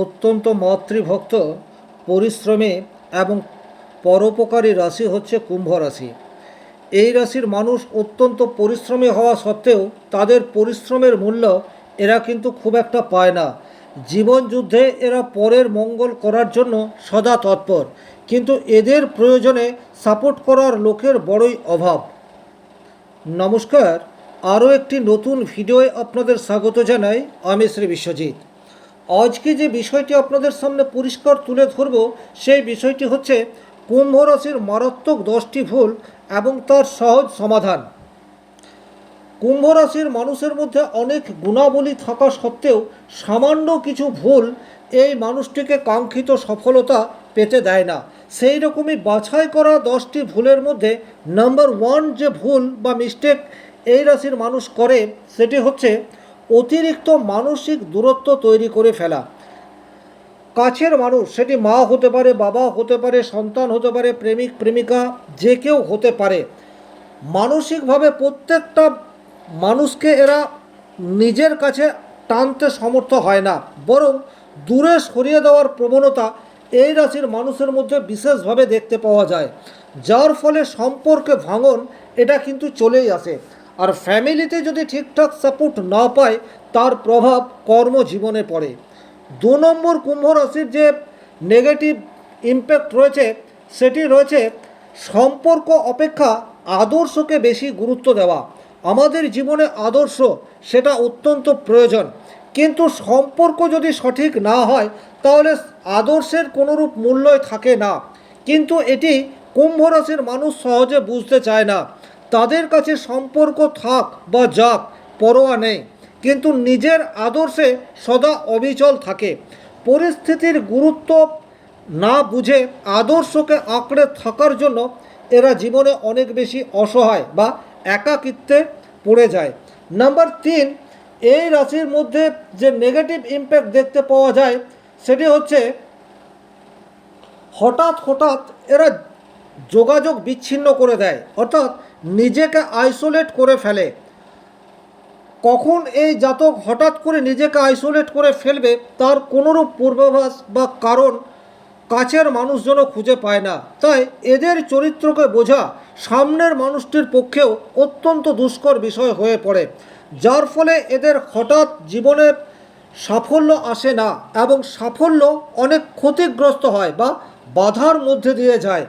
অত্যন্ত মাতৃভক্ত, পরিশ্রমে এবং পরোপকারী রাশি হচ্ছে কুম্ভ রাশি। এই রাশির মানুষ অত্যন্ত পরিশ্রমী হওয়া সত্ত্বেও তাদের পরিশ্রমের মূল্য এরা কিন্তু খুব একটা পায় না। জীবন যুদ্ধে এরা পরের মঙ্গল করার জন্য সদা তৎপর, কিন্তু এদের প্রয়োজনে সাপোর্ট করার লোকের বড়ই অভাব। নমস্কার, আরও একটি নতুন ভিডিওয়ে আপনাদের স্বাগত জানাই আমি শ্রী বিশ্বজিৎ। আজকে যে বিষয়টি আপনাদের সামনে পরিষ্কার তুলে ধরব, সেই বিষয়টি হচ্ছে কুম্ভ রাশির মারাত্মক দশটি ভুল এবং তার সহজ সমাধান। কুম্ভ রাশির মানুষের মধ্যে অনেক গুণাবলী থাকা সত্ত্বেও সামান্য কিছু ভুল এই মানুষটিকে কাঙ্ক্ষিত সফলতা পেতে দেয় না। সেই রকমই বাছাই করা দশটি ভুলের মধ্যে নাম্বার ওয়ান যে ভুল বা মিস্টেক এই রাশির মানুষ করে, সেটি হচ্ছে অতিরিক্ত মানসিক দূরত্ব তৈরি করে ফেলা। কাছের মানুষ, সেটি মা হতে পারে, বাবা হতে পারে, সন্তান হতে পারে, প্রেমিক, প্রেমিকা, যে কেউ হতে পারে। মানসিকভাবে প্রত্যেকটা মানুষকে এরা নিজের কাছে টানতে সমর্থ হয় না। বরং দূরে সরিয়ে দেওয়ার প্রবণতা এই রাশির মানুষের মধ্যে বিশেষভাবে দেখতে পাওয়া যায়। যার ফলে সম্পর্কে ভাঙন, এটা কিন্তু চলেই আসে। আর ফ্যামিলিতে যদি ঠিকঠাক সাপোর্ট না পায়, তার প্রভাব কর্মজীবনে পড়ে। দু নম্বর কুম্ভ রাশির যে নেগেটিভ ইম্প্যাক্ট রয়েছে, সেটি রয়েছে সম্পর্ক অপেক্ষা আদর্শকে বেশি গুরুত্ব দেওয়া। আমাদের জীবনে আদর্শ, সেটা অত্যন্ত প্রয়োজন। কিন্তু সম্পর্ক যদি সঠিক না হয়, তাহলে আদর্শের কোনোরূপ মূল্যই থাকে না। কিন্তু এটি কুম্ভ রাশির মানুষ সহজে বুঝতে চায় না। তাদের কাছে সম্পর্ক থাক বা যাক, পরোয়া নেই। কিন্তু নিজের আদর্শে সদা অবিচল থাকে। পরিস্থিতির গুরুত্ব না বুঝে আদর্শকে আঁকড়ে থাকার জন্য এরা জীবনে অনেক বেশি অসহায় বা একাকিত্বে পড়ে যায়। নাম্বার তিন, এই রাশির মধ্যে যে নেগেটিভ ইম্প্যাক্ট দেখতে পাওয়া যায়, সেটি হচ্ছে হঠাৎ হঠাৎ এরা যোগাযোগ বিচ্ছিন্ন করে দেয়। অর্থাৎ নিজেকে আইসোলেট করে ফেলে। কখন এই জাতক হঠাৎ করে নিজেকে আইসোলেট করে ফেলবে, তার কোনোরূপ পূর্বাভাস বা কারণ কাছের মানুষজনও খুঁজে পায় না। তাই এদের চরিত্রকে বোঝা সামনের মানুষটির পক্ষেও অত্যন্ত দুষ্কর বিষয় হয়ে পড়ে, যার ফলে এদের হঠাৎ জীবনে সাফল্য আসে না এবং সাফল্য অনেক ক্ষতিগ্রস্ত হয় বা বাধার মধ্যে দিয়ে যায়।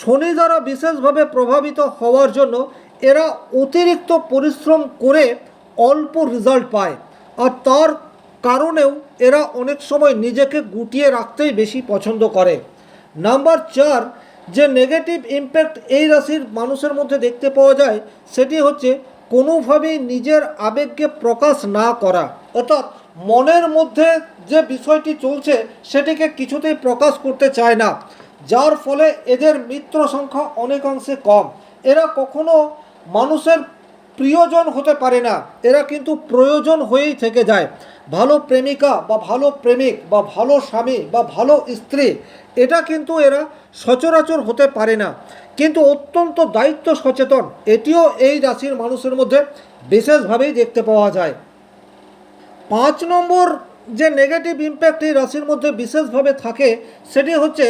শনি দ্বারা বিশেষভাবে প্রভাবিত হওয়ার জন্য এরা অতিরিক্ত পরিশ্রম করে অল্প রেজাল্ট পায়। আর তার কারণেও এরা অনেক সময় নিজেকে গুটিয়ে রাখতেই বেশি পছন্দ করে। নাম্বার চার, যে নেগেটিভ ইম্প্যাক্ট এই রাশির মানুষের মধ্যে দেখতে পাওয়া যায়, সেটি হচ্ছে কোনোভাবেই নিজের আবেগকে প্রকাশ না করা। অর্থাৎ মনের মধ্যে যে বিষয়টি চলছে, সেটিকে কিছুতেই প্রকাশ করতে চায় না। যার ফলে এদের মিত্র সংখ্যা অনেকাংশে কম। এরা কখনো মানুষের প্রিয়জন হতে পারে না। এরা কিন্তু প্রয়োজন হয়েই থেকে যায়। ভালো প্রেমিকা বা ভালো প্রেমিক বা ভালো স্বামী বা ভালো স্ত্রী, এটা কিন্তু এরা সচরাচর হতে পারে না। কিন্তু অত্যন্ত দায়িত্ব সচেতন, এটিও এই রাশির মানুষের মধ্যে বিশেষভাবেই দেখতে পাওয়া যায়। পাঁচ নম্বর যে নেগেটিভ ইম্প্যাক্ট এই রাশির মধ্যে বিশেষভাবে থাকে, সেটি হচ্ছে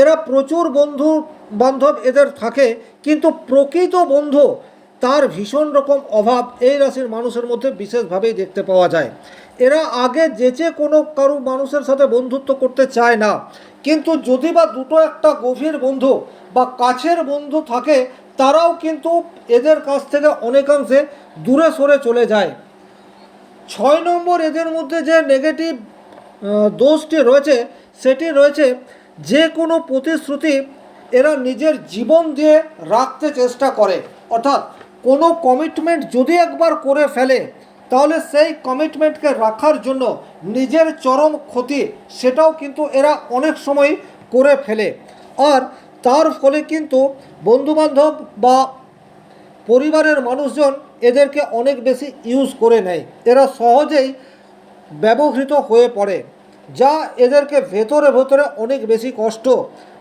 এরা প্রচুর বন্ধু বান্ধব এদের থাকে, কিন্তু প্রকৃত বন্ধু তার ভীষণ রকম অভাব এই রাশির মানুষের মধ্যে বিশেষভাবেই দেখতে পাওয়া যায়। এরা আগে যেচে কোনো কারও মানুষের সাথে বন্ধুত্ব করতে চায় না, কিন্তু যদি বা দুটো একটা গভীর বন্ধু বা কাছের বন্ধু থাকে, তারাও কিন্তু এদের কাছ থেকে অনেকাংশে দূরে সরে চলে যায়। ছয় নম্বর এদের মধ্যে যে নেগেটিভ দোষটি রয়েছে, সেটি রয়েছে যে কোনো প্রতিশ্রুতি এরা নিজের জীবন দিয়ে রাখতে চেষ্টা করে। অর্থাৎ কোনো কমিটমেন্ট যদি একবার করে ফেলে, তাহলে সেই কমিটমেন্টকে রাখার জন্য নিজের চরম ক্ষতি সেটাও কিন্তু এরা অনেক সময় করে ফেলে। আর তার ফলে কিন্তু বন্ধুবান্ধব বা পরিবারের মানুষজন এদেরকে অনেক বেশি ইউজ করে নেয়। এরা সহজেই ব্যবহৃত হয়ে পড়ে। যা এদেরকে ভেতরে ভেতরে অনেক বেশি কষ্ট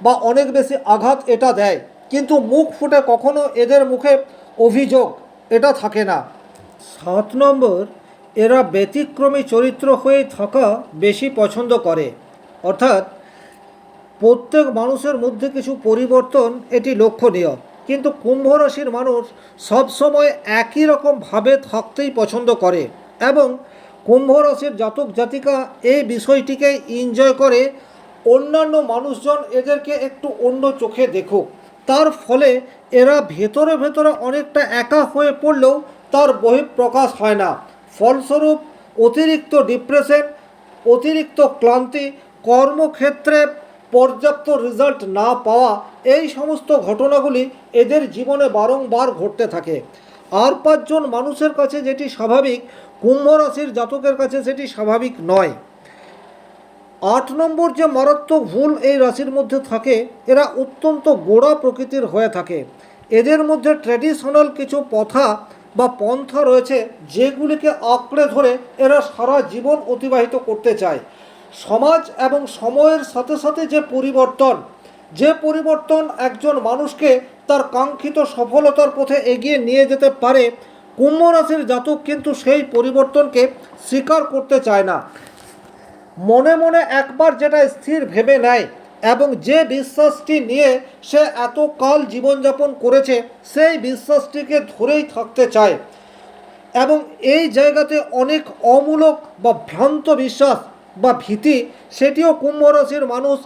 বা অনেক বেশি আঘাত এটা দেয়। কিন্তু মুখ ফুটে কখনো এদের মুখে অভিযোগ এটা থাকে না। সাত নম্বর, এরা ব্যতিক্রমী চরিত্র হয়ে থাকা বেশি পছন্দ করে। অর্থাৎ প্রত্যেক মানুষের মধ্যে কিছু পরিবর্তন এটি লক্ষণীয়। কিন্তু কুম্ভ রাশির মানুষ সবসময় একই রকমভাবে থাকতেই পছন্দ করে এবং কুম্ভ জাতক জাতিকা এই বিষয়টিকে এনজয় করে অন্যান্য মানুষজন এদেরকে একটু অন্য চোখে দেখুক। তার ফলে এরা ভেতরে ভেতরে অনেকটা একা হয়ে পড়লেও তার বহিঃপ্রকাশ হয় না। ফলস্বরূপ অতিরিক্ত ডিপ্রেশন অতিরিক্ত ক্লান্তি, কর্মক্ষেত্রে পর্যাপ্ত রেজাল্ট না পাওয়া এই সমস্ত ঘটনাগুলি এদের জীবনে বারংবার ঘটতে থাকে। আর পাঁচজন মানুষের কাছে যেটি স্বাভাবিক কুম্ভ রাশির জাতকের কাছে সেটি স্বাভাবিক নয়। আট নম্বর যে মারাত্মক ভুল এই রাশির মধ্যে থাকে, এরা অত্যন্ত গোড়া প্রকৃতির হয়ে থাকে। এদের মধ্যে ট্র্যাডিশনাল কিছু প্রথা বা পন্থা রয়েছে, যেগুলিকে আঁকড়ে ধরে এরা সারা জীবন অতিবাহিত করতে চায়। সমাজ এবং সময়ের সাথে সাথে যে পরিবর্তন যে পরিবর্তন একজন মানুষকে তার কাঙ্ক্ষিত সফলতার পথে এগিয়ে নিয়ে যেতে পারে কুম্ভ রাশির জাতক কিন্তু সেই পরিবর্তনকে স্বীকার করতে চায় না। মনে মনে একবার যেটা স্থির ভেবে নেয় এবং যে বিশ্বাসটি নিয়ে সে এত কাল জীবনযাপন করেছে, সেই বিশ্বাসটিকে ধরেই থাকতে চায়। এবং এই জায়গাতে অনেক অমূলক বা ভ্রান্ত বিশ্বাস বা ভীতি, সেটিও কুম্ভ রাশির মানুষ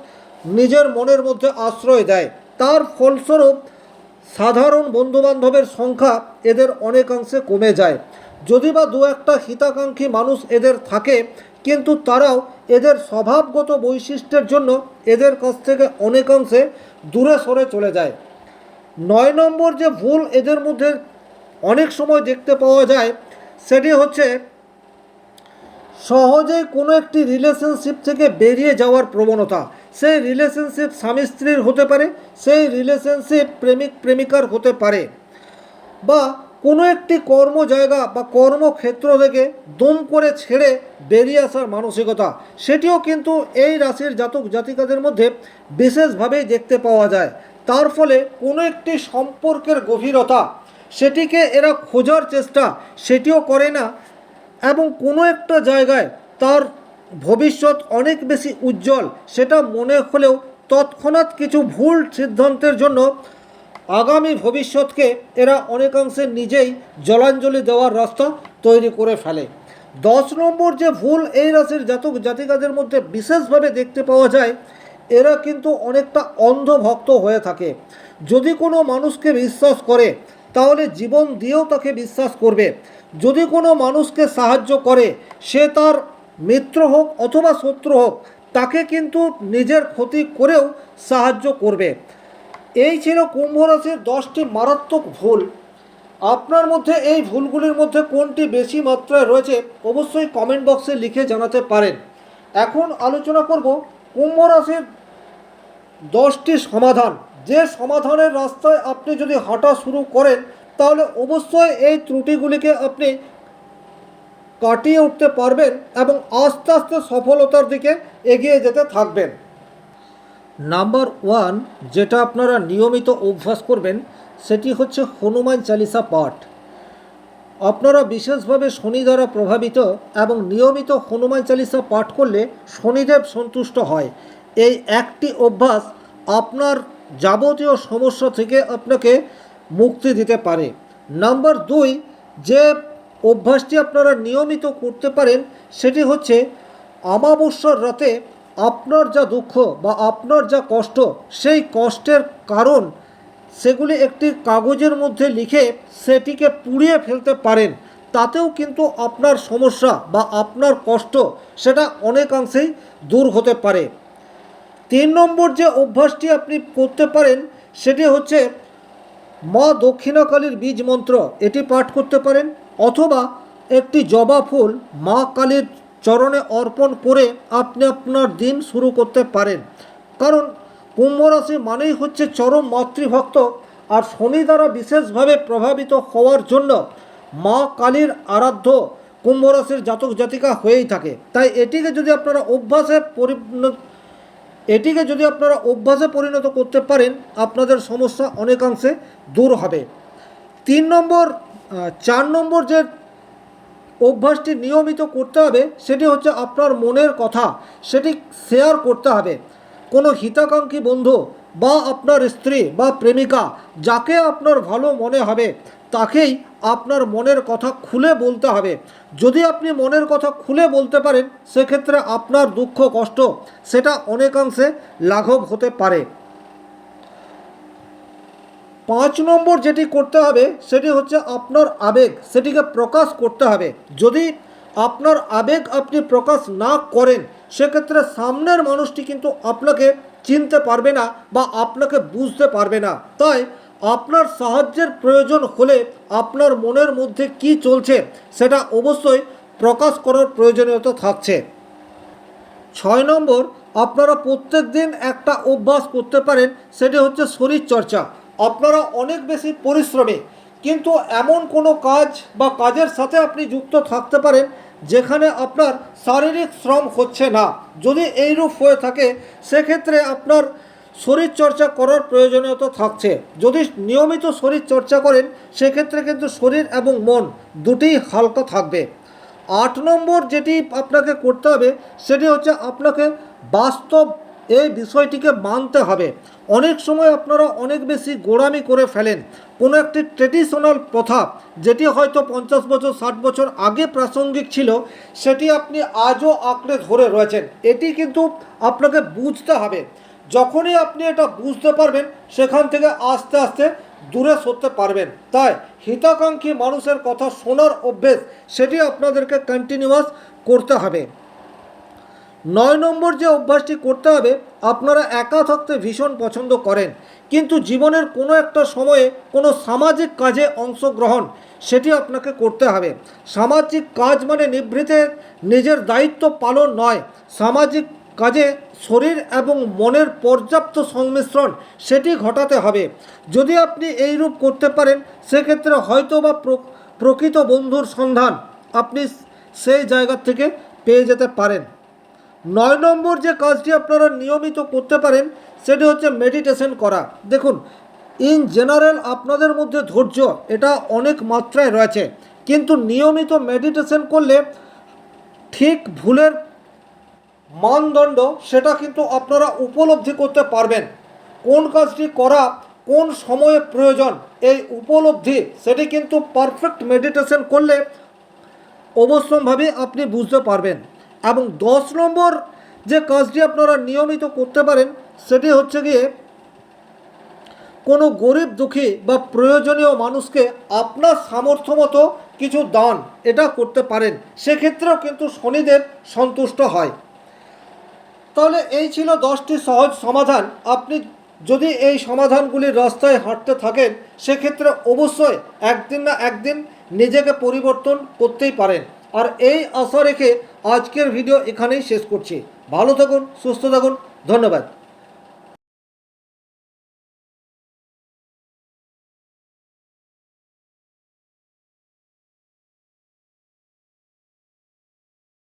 নিজের মনের মধ্যে আশ্রয় দেয়। তার ফলস্বরূপ সাধারণ বন্ধুবান্ধবের সংখ্যা এদের অনেকাংশে কমে যায়। যদি বা দু একটা হিতাকাঙ্ক্ষী মানুষ এদের থাকে, কিন্তু তারাও এদের স্বভাবগত বৈশিষ্ট্যের জন্য এদের কাছ থেকে অনেকাংশে দূরে সরে চলে যায়। নয় নম্বর যে ভুল এদের মধ্যে অনেক সময় দেখতে পাওয়া যায়, সেটি হচ্ছে সহজেই কোনো একটি রিলেশনশিপ থেকে বেরিয়ে যাওয়ার প্রবণতা। সেই রিলেশনশিপ স্বামী স্ত্রীর হতে পারে, সেই রিলেশনশিপ প্রেমিক প্রেমিকার হতে পারে। বা কোনো একটি কর্ম জায়গা বা কর্মক্ষেত্র থেকে দম করে ছেড়ে বেরিয়ে আসার মানসিকতা, সেটিও কিন্তু এই রাশির জাতক জাতিকাদের মধ্যে বিশেষভাবেই দেখতে পাওয়া যায়। তার ফলে কোনো একটি সম্পর্কের গভীরতা, সেটিকে এরা খোঁজার চেষ্টা, সেটিও করে না এবং কোনো একটা জায়গায় তার ভবিষ্যৎ অনেক বেশি উজ্জ্বল, সেটা মনে হলেও তৎক্ষণাৎ কিছু ভুল সিদ্ধান্তের জন্য আগামী ভবিষ্যৎকে এরা অনেকাংশে নিজেই জলাঞ্জলি দেওয়ার রাস্তা তৈরি করে ফেলে। দশ নম্বর যে ভুল এই রাশির জাতক জাতিকাদের মধ্যে বিশেষভাবে দেখতে পাওয়া যায়, এরা কিন্তু অনেকটা অন্ধভক্ত হয়ে থাকে। যদি কোনো মানুষকে বিশ্বাস করে, তাহলে জীবন দিয়েও তাকে বিশ্বাস করবে। যদি কোনো মানুষকে সাহায্য করে, সে তার মিত্র হোক অথবা শত্রু হোক, তাকে কিন্তু নিজের ক্ষতি করেও সাহায্য করবে। এই ছিল কুম্ভ রাশির দশটি মারাত্মক ভুল। আপনার মধ্যে এই ভুলগুলির মধ্যে কোনটি বেশি মাত্রায় রয়েছে অবশ্যই কমেন্ট বক্সে লিখে জানাতে পারেন। এখন আলোচনা করব কুম্ভ রাশির দশটি সমাধান। যে সমাধানের রাস্তায় আপনি যদি হাঁটা শুরু করেন, তাহলে অবশ্যই এই ত্রুটিগুলিকে আপনি কাটিয়ে উঠতে পারবেন এবং আস্তে আস্তে সফলতার দিকে এগিয়ে যেতে থাকবেন। নাম্বার ওয়ান যেটা আপনারা নিয়মিত অভ্যাস করবেন, সেটি হচ্ছে হনুমান চালিসা পাঠ। আপনারা বিশেষভাবে শনি দ্বারা প্রভাবিত এবং নিয়মিত হনুমান চালিসা পাঠ করলে শনিদেব সন্তুষ্ট হয়। এই একটি অভ্যাস আপনার যাবতীয় সমস্যা থেকে আপনাকে মুক্তি দিতে পারে। নাম্বার দুই যে অভ্যাসটি আপনারা নিয়মিত করতে পারেন, সেটি হচ্ছে অমাবস্যার রাতে আপনার যা দুঃখ বা আপনার যা কষ্ট, সেই কষ্টের কারণ সেগুলি একটি কাগজের মধ্যে লিখে সেটিকে পুড়িয়ে ফেলতে পারেন। তাতেও কিন্তু আপনার সমস্যা বা আপনার কষ্ট সেটা অনেকাংশেই দূর হতে পারে। তিন নম্বর যে অভ্যাসটি আপনি করতে পারেন, সেটি হচ্ছে মা দক্ষিণাকালীর বীজ মন্ত্র। এটি পাঠ করতে পারেন। অথবা একটি জবা ফুল মা কালীর চরণে অর্পণ করে আপনি আপনার দিন শুরু করতে পারেন। কারণ কুম্ভ রাশি মানেই হচ্ছে চরম মাতৃভক্ত আর শনি দ্বারা বিশেষভাবে প্রভাবিত হওয়ার জন্য মা কালীর আরাধ্য কুম্ভ রাশির জাতক জাতিকা হয়েই থাকে। তাই এটিকে যদি আপনারা অভ্যাসে পরিণত, এটিকে যদি আপনারা অভ্যাসে পরিণত করতে পারেন, আপনাদের সমস্যা অনেকাংশে দূর হবে। তিন নম্বর চার নম্বর যে অভ্যাসটি নিয়মিত করতে হবে, সেটি হচ্ছে আপনার মনের কথা, সেটি শেয়ার করতে হবে। কোনো হিতাকাঙ্ক্ষী বন্ধু বা আপনার স্ত্রী বা প্রেমিকা যাকে আপনার ভালো মনে হবে, তাকেই আপনার মনের কথা খুলে বলতে হবে। যদি আপনি মনের কথা খুলে বলতে পারেন, সেক্ষেত্রে আপনার দুঃখ, কষ্ট, সেটা অনেকাংশে লাঘব হতে পারে। পাঁচ নম্বর যেটি করতে হবে, সেটি হচ্ছে আপনার আবেগ। সেটিকে প্রকাশ করতে হবে। যদি আপনার আবেগ আপনি প্রকাশ না করেন, সেক্ষেত্রে সামনের মানুষটি কিন্তু আপনাকে চিনতে পারবে না বা আপনাকে বুঝতে পারবে না। তাই আপনার সাহায্যের প্রয়োজন হলে আপনার মনের মধ্যে কি চলছে, সেটা অবশ্যই প্রকাশ করার প্রয়োজনীয়তা থাকছে। ছয় নম্বর, আপনারা প্রত্যেক দিন একটা অভ্যাস করতে পারেন, সেটি হচ্ছে শরীর চর্চা আপনারা অনেক বেশি পরিশ্রমী। কিন্তু এমন কোনো কাজ বা কাজের সাথে আপনি যুক্ত থাকতে পারেন, যেখানে আপনার শারীরিক শ্রম হচ্ছে না। যদি এইরূপ হয়ে থাকে, সেক্ষেত্রে আপনার শরীরচর্চা করার প্রয়োজনীয়তা থাকছে। যদি নিয়মিত শরীর চর্চা করেন, সেক্ষেত্রে কিন্তু শরীর এবং মন দুটিই হালকা থাকবে। আট নম্বর যেটি আপনাকে করতে হবে, সেটি হচ্ছে আপনাকে বাস্তব এই বিষয়টিকে মানতে হবে। অনেক সময় আপনারা অনেক বেশি গোড়ামি করে ফেলেন। কোনো একটি ট্রেডিশনাল প্রথা, যেটি হয়তো পঞ্চাশ বছর, ষাট বছর আগে প্রাসঙ্গিক ছিল, সেটি আপনি আজও আঁকড়ে ধরে রয়েছেন। এটি কিন্তু আপনাকে বুঝতে হবে। যখনই আপনি এটা বুঝতে পারবেন, সেখান থেকে আস্তে আস্তে দূরে সরতে পারবেন। তাই হিতাকাঙ্ক্ষী মানুষের কথা শোনার অভ্যেস, সেটি আপনাদেরকে কন্টিনিউয়াস করতে হবে। নয় নম্বর যে অভ্যাসটি করতে হবে, আপনারা একা থাকতে ভীষণ পছন্দ করেন। কিন্তু জীবনের কোনো একটা সময়ে কোনো সামাজিক কাজে অংশগ্রহণ, সেটি আপনাকে করতে হবে। সামাজিক কাজ মানে নিভৃতে নিজের দায়িত্ব পালন নয়। সামাজিক কাজে শরীর এবং মনের পর্যাপ্ত সংমিশ্রণ, সেটি ঘটাতে হবে। যদি আপনি এইরূপ করতে পারেন, সেক্ষেত্রে হয়তো বা প্রকৃত বন্ধুর সন্ধান আপনি সেই জায়গা থেকে পেয়ে যেতে পারেন। নয় নম্বর যে কাজটি আপনারা নিয়মিত করতে পারেন, সেটি হচ্ছে মেডিটেশন করা। দেখুন ইন জেনারেল আপনাদের মধ্যে ধৈর্য, এটা অনেক মাত্রায় রয়েছে। কিন্তু নিয়মিত মেডিটেশন করলে ঠিক ভুলের মানদণ্ড, সেটা কিন্তু আপনারা উপলব্ধি করতে পারবেন। কোন কাজটি করা, কোন সময়ে প্রয়োজন, এই উপলব্ধি, সেটি কিন্তু পারফেক্ট মেডিটেশন করলে অবশ্যম্ভাবে আপনি বুঝতে পারবেন। এবং দশ নম্বর যে কাজটি আপনারা নিয়মিত করতে পারেন, সেটি হচ্ছে গিয়ে কোনো গরিব দুঃখী বা প্রয়োজনীয় মানুষকে আপনার সামর্থ্য মতো কিছু দান এটা করতে পারেন। সেক্ষেত্রেও কিন্তু শনিদেব সন্তুষ্ট হয়। তাহলে এই ছিল দশটি সহজ সমাধান। আপনি যদি এই সমাধানগুলির রাস্তায় হাঁটতে থাকেন, সেক্ষেত্রে অবশ্যই একদিন না একদিন নিজেকে পরিবর্তন করতেই পারেন। আর এই আশা রেখে আজকের ভিডিও এখানেই শেষ করছি। ভালো থাকুন সুস্থ থাকুন ধন্যবাদ।